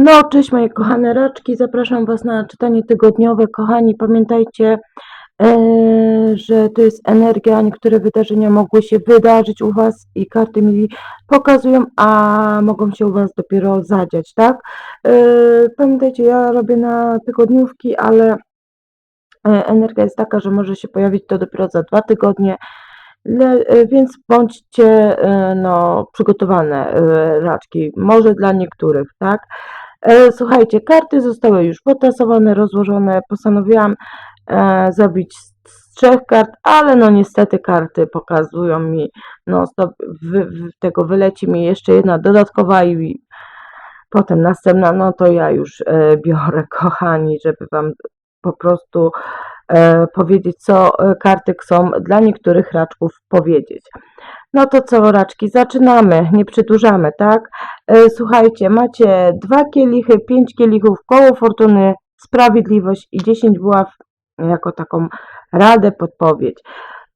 No, cześć moje kochane raczki, zapraszam Was na czytanie tygodniowe. Kochani, pamiętajcie, e, że to jest energia, niektóre wydarzenia mogły się wydarzyć u Was i karty mi pokazują, a mogą się u Was dopiero zadziać, tak? E, pamiętajcie, ja robię na tygodniówki, ale e, energia jest taka, że może się pojawić to dopiero za dwa tygodnie. Więc bądźcie no, przygotowane, raczki, może dla niektórych, tak? E, Słuchajcie, karty zostały już potasowane, rozłożone. Postanowiłam e, zrobić z trzech kart, ale no niestety karty pokazują mi, no stop, tego wyleci mi jeszcze jedna dodatkowa i potem następna, no to ja już e, biorę, kochani, żeby wam po prostu powiedzieć, co karty chcą dla niektórych raczków powiedzieć. No to co, raczki, zaczynamy, nie przedłużamy, tak? E, Słuchajcie, macie dwa kielichy, pięć kielichów, koło fortuny, sprawiedliwość i 10 buław jako taką radę, podpowiedź.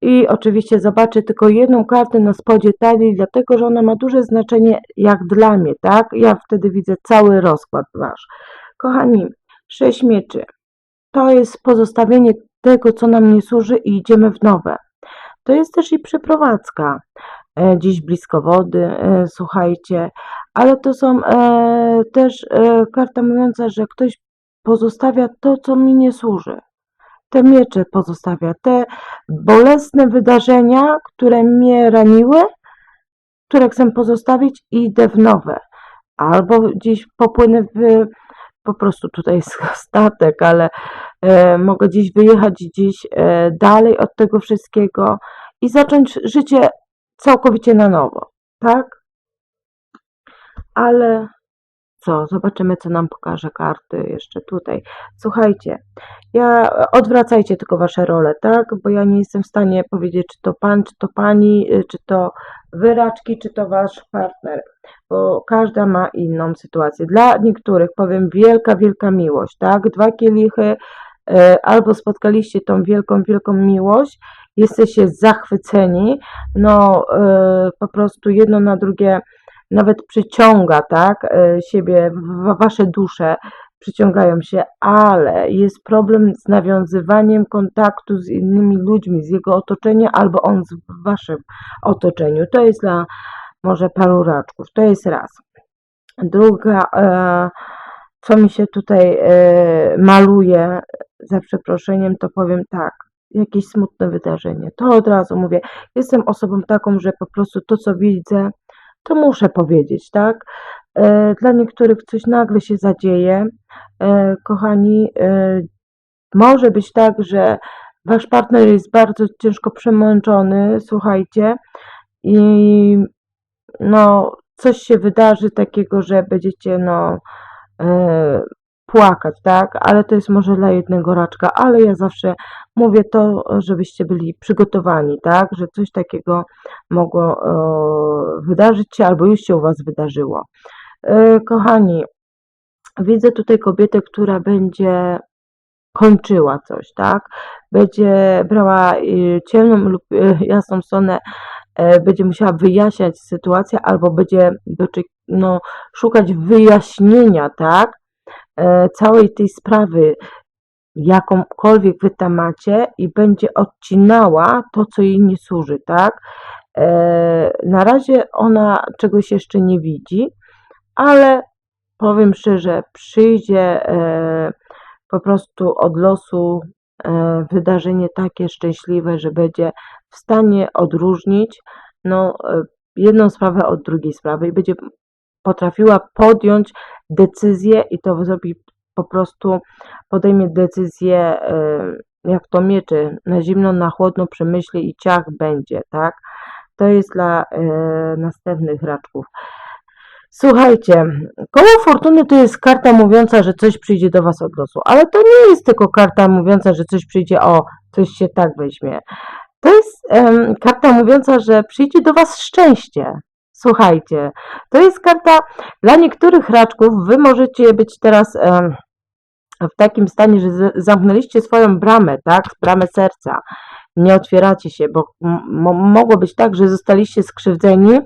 I oczywiście zobaczę tylko jedną kartę na spodzie talii, dlatego że ona ma duże znaczenie jak dla mnie, tak? Ja wtedy widzę cały rozkład wasz. Kochani, sześć mieczy. To jest pozostawienie tego, co nam nie służy i idziemy w nowe. To jest też i przeprowadzka e, gdzieś blisko wody, e, słuchajcie, ale to są e, też e, karta mówiąca, że ktoś pozostawia to, co mi nie służy. Te miecze pozostawia, te bolesne wydarzenia, które mnie raniły, które chcę pozostawić i idę w nowe. Albo gdzieś popłynę w, po prostu tutaj jest statek, ale e, mogę gdzieś wyjechać gdzieś e, dalej od tego wszystkiego i zacząć życie całkowicie na nowo, tak? Ale co, zobaczymy, co nam pokaże karty jeszcze tutaj. Słuchajcie, ja odwracajcie tylko wasze role, tak? Bo ja nie jestem w stanie powiedzieć, czy to pan, czy to pani, y, czy to wyraczki, czy to wasz partner, bo każda ma inną sytuację. Dla niektórych powiem wielka, wielka miłość, tak? Dwa kielichy, y, albo spotkaliście tą wielką, wielką miłość, jesteście zachwyceni, no y, po prostu jedno na drugie nawet przyciąga, tak, e, siebie, wasze dusze przyciągają się, ale jest problem z nawiązywaniem kontaktu z innymi ludźmi, z jego otoczenia, albo on z- waszym otoczeniu. To jest dla może paru raczków, to jest raz. Druga, e, co mi się tutaj e, maluje, za przeproszeniem, to powiem tak, jakieś smutne wydarzenie. To od razu mówię, jestem osobą taką, że po prostu to, co widzę, to muszę powiedzieć, tak? E, Dla niektórych coś nagle się zadzieje. E, Kochani, e, może być tak, że wasz partner jest bardzo ciężko przemęczony, słuchajcie, i no, coś się wydarzy takiego, że będziecie, no, płakać, tak? Ale to jest może dla jednego raczka, ale ja zawsze mówię to, żebyście byli przygotowani, tak? Że coś takiego mogło e, wydarzyć się albo już się u Was wydarzyło. E, kochani, widzę tutaj kobietę, która będzie kończyła coś, tak? Będzie brała e, ciemną lub e, jasną stronę, e, będzie musiała wyjaśniać sytuację albo będzie doczy- no, szukać wyjaśnienia, tak? E, całej tej sprawy, jakąkolwiek wy tam macie i będzie odcinała to, co jej nie służy, tak? E, na razie ona czegoś jeszcze nie widzi, ale powiem szczerze, przyjdzie e, po prostu od losu wydarzenie takie szczęśliwe, że będzie w stanie odróżnić no, jedną sprawę od drugiej sprawy i będzie potrafiła podjąć decyzję i to zrobi po prostu, podejmie decyzję, e, jak to mieczy, na zimno, na chłodno przemyśli i ciach będzie, tak? To jest dla e, następnych raczków. Słuchajcie, koło fortuny to jest karta mówiąca, że coś przyjdzie do Was od losu, ale to nie jest tylko karta mówiąca, że coś przyjdzie, o, coś się tak weźmie. To jest em, karta mówiąca, że przyjdzie do Was szczęście. Słuchajcie, to jest karta dla niektórych raczków. Wy możecie być teraz w takim stanie, że zamknęliście swoją bramę, tak? Bramę serca nie otwieracie się, bo mogło być tak, że zostaliście skrzywdzeni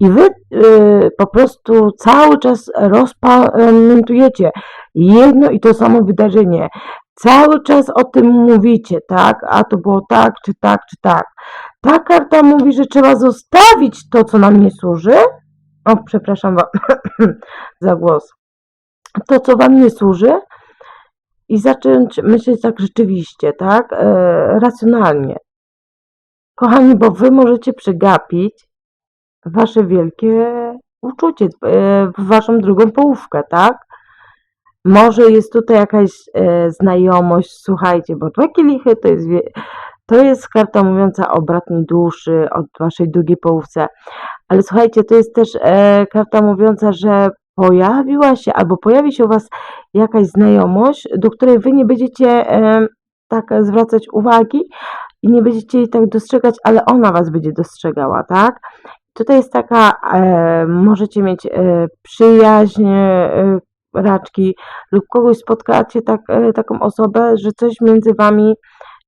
i wy y, po prostu cały czas rozpamiętujecie jedno i to samo wydarzenie. Cały czas o tym mówicie, tak? A to było tak, czy tak, czy tak. Ta karta mówi, że trzeba zostawić to, co nam nie służy. O, przepraszam wam za głos. To, co wam nie służy, i zacząć myśleć tak rzeczywiście, tak? E, racjonalnie. Kochani, bo wy możecie przegapić wasze wielkie uczucie, e, waszą drugą połówkę, tak? Może jest tutaj jakaś e, znajomość, słuchajcie, bo dwa kielichy to jest, to jest karta mówiąca o bratniej duszy, o waszej drugiej połówce, ale słuchajcie, to jest też e, karta mówiąca, że pojawiła się albo pojawi się u was jakaś znajomość, do której wy nie będziecie e, tak zwracać uwagi i nie będziecie jej tak dostrzegać, ale ona was będzie dostrzegała, tak? Tutaj jest taka, e, możecie mieć e, przyjaźń, e, raczki lub kogoś spotkacie tak, e, taką osobę, że coś między wami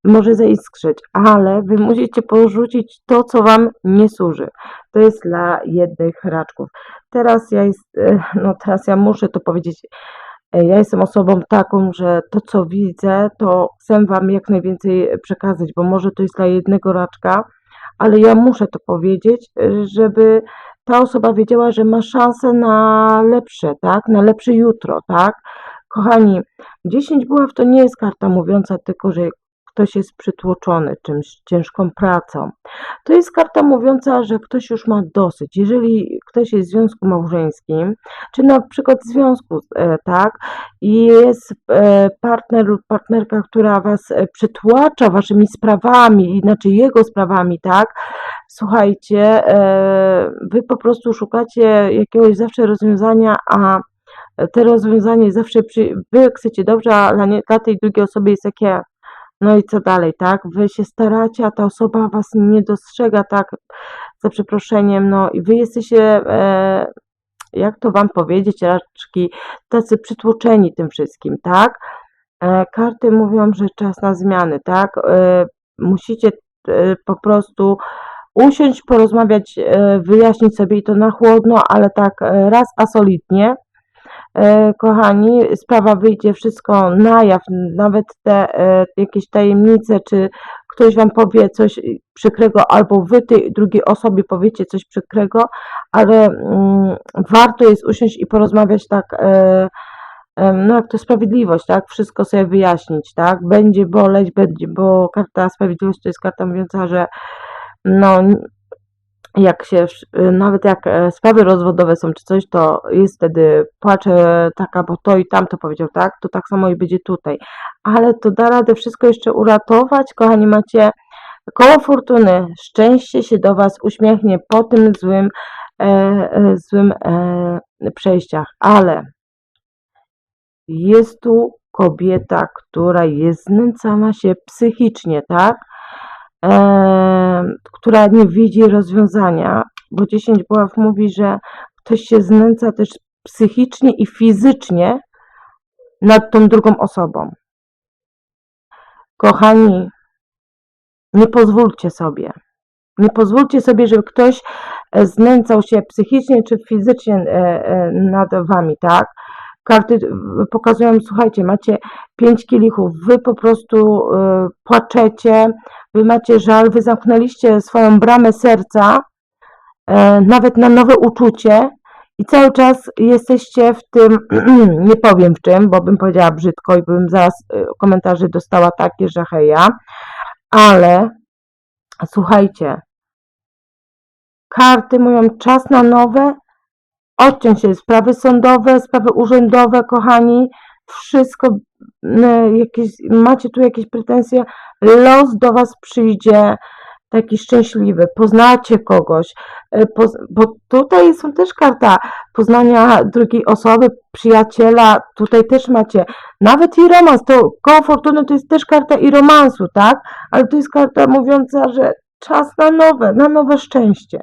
może zaiskrzyć, ale wy musicie porzucić to, co wam nie służy. To jest dla jednych raczków. Teraz ja jest, e, no teraz ja muszę to powiedzieć. e, Ja jestem osobą taką, że to, co widzę, to chcę wam jak najwięcej przekazać, bo może to jest dla jednego raczka, ale ja muszę to powiedzieć, e, żeby ta osoba wiedziała, że ma szansę na lepsze, tak? Na lepsze jutro, tak? Kochani, 10 buław to nie jest karta mówiąca tylko, że ktoś jest przytłoczony czymś, ciężką pracą. To jest karta mówiąca, że ktoś już ma dosyć. Jeżeli ktoś jest w związku małżeńskim, czy na przykład w związku, e, tak, i jest e, partner lub partnerka, która was e, przytłacza waszymi sprawami, inaczej jego sprawami, tak, słuchajcie, wy po prostu szukacie jakiegoś zawsze rozwiązania, a te rozwiązanie zawsze przy, wy chcecie dobrze, a dla, nie, dla tej drugiej osoby jest takie, no i co dalej, tak? Wy się staracie, a ta osoba was nie dostrzega, tak? Za przeproszeniem, no i wy jesteście, e, jak to wam powiedzieć, raczki tacy przytłoczeni tym wszystkim, tak? E, karty mówią, że czas na zmiany, tak? E, musicie e, po prostu usiąść, porozmawiać, e, wyjaśnić sobie i to na chłodno, ale tak e, raz a solidnie. E, Kochani, sprawa wyjdzie wszystko na jaw, nawet te e, jakieś tajemnice, czy ktoś wam powie coś przykrego, albo wy tej drugiej osobie powiecie coś przykrego, ale mm, warto jest usiąść i porozmawiać tak, e, no jak to sprawiedliwość, tak? Wszystko sobie wyjaśnić, tak? Będzie boleć, będzie, bo karta sprawiedliwości to jest karta mówiąca, że no jak się, y, nawet jak e, sprawy rozwodowe są czy coś, to jest wtedy płacze taka, bo to i tamto powiedział, tak? To tak samo i będzie tutaj. Ale to da radę wszystko jeszcze uratować. Kochani, macie koło fortuny. Szczęście się do Was uśmiechnie po tym złym, e, e, złym e, przejściach. Ale jest tu kobieta, która jest znęcana się psychicznie, tak? e, która nie widzi rozwiązania, bo 10 buław mówi, że ktoś się znęca też psychicznie i fizycznie nad tą drugą osobą. Kochani, nie pozwólcie sobie. Nie pozwólcie sobie, żeby ktoś e, znęcał się psychicznie czy fizycznie e, e, nad wami, tak? Karty pokazują, słuchajcie, macie pięć kielichów, wy po prostu płaczecie, wy macie żal, wy zamknęliście swoją bramę serca, nawet na nowe uczucie i cały czas jesteście w tym, nie powiem w czym, bo bym powiedziała brzydko i bym zaraz komentarze dostała takie, że heja, ale słuchajcie, karty mówią czas na nowe, odciąć się sprawy sądowe, sprawy urzędowe, kochani, wszystko, jakieś, macie tu jakieś pretensje, los do Was przyjdzie taki szczęśliwy, poznacie kogoś, bo tutaj są też karta poznania drugiej osoby, przyjaciela, tutaj też macie, nawet i romans, to koło fortuny to jest też karta i romansu, tak, ale to jest karta mówiąca, że czas na nowe, na nowe szczęście.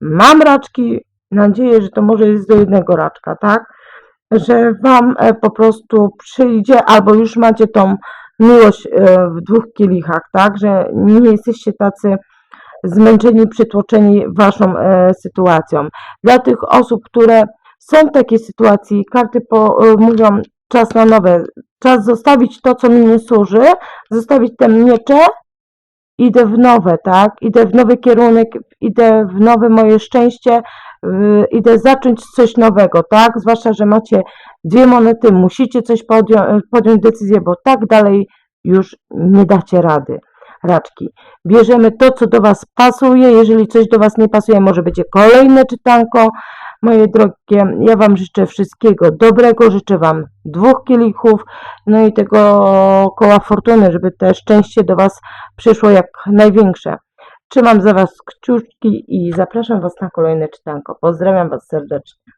Mam raczki, nadzieję, że to może jest do jednego raczka, tak? Że Wam po prostu przyjdzie, albo już macie tą miłość e, w dwóch kielichach, tak? Że nie jesteście tacy zmęczeni, przytłoczeni waszą e, sytuacją. Dla tych osób, które są w takiej sytuacji, karty po, e, mówią czas na nowe, czas zostawić to, co mi nie służy, zostawić te miecze, idę w nowe, tak? Idę w nowy kierunek, idę w nowe moje szczęście, idę zacząć coś nowego, tak? Zwłaszcza, że macie dwie monety, musicie coś podją- podjąć decyzję, bo tak dalej już nie dacie rady. Raczki. Bierzemy to, co do Was pasuje. Jeżeli coś do Was nie pasuje, może będzie kolejne czytanko. Moje drogie, ja Wam życzę wszystkiego dobrego, życzę Wam dwóch kielichów, no i tego koła fortuny, żeby te szczęście do Was przyszło jak największe. Trzymam za Was kciuczki i zapraszam Was na kolejne czytanko. Pozdrawiam Was serdecznie.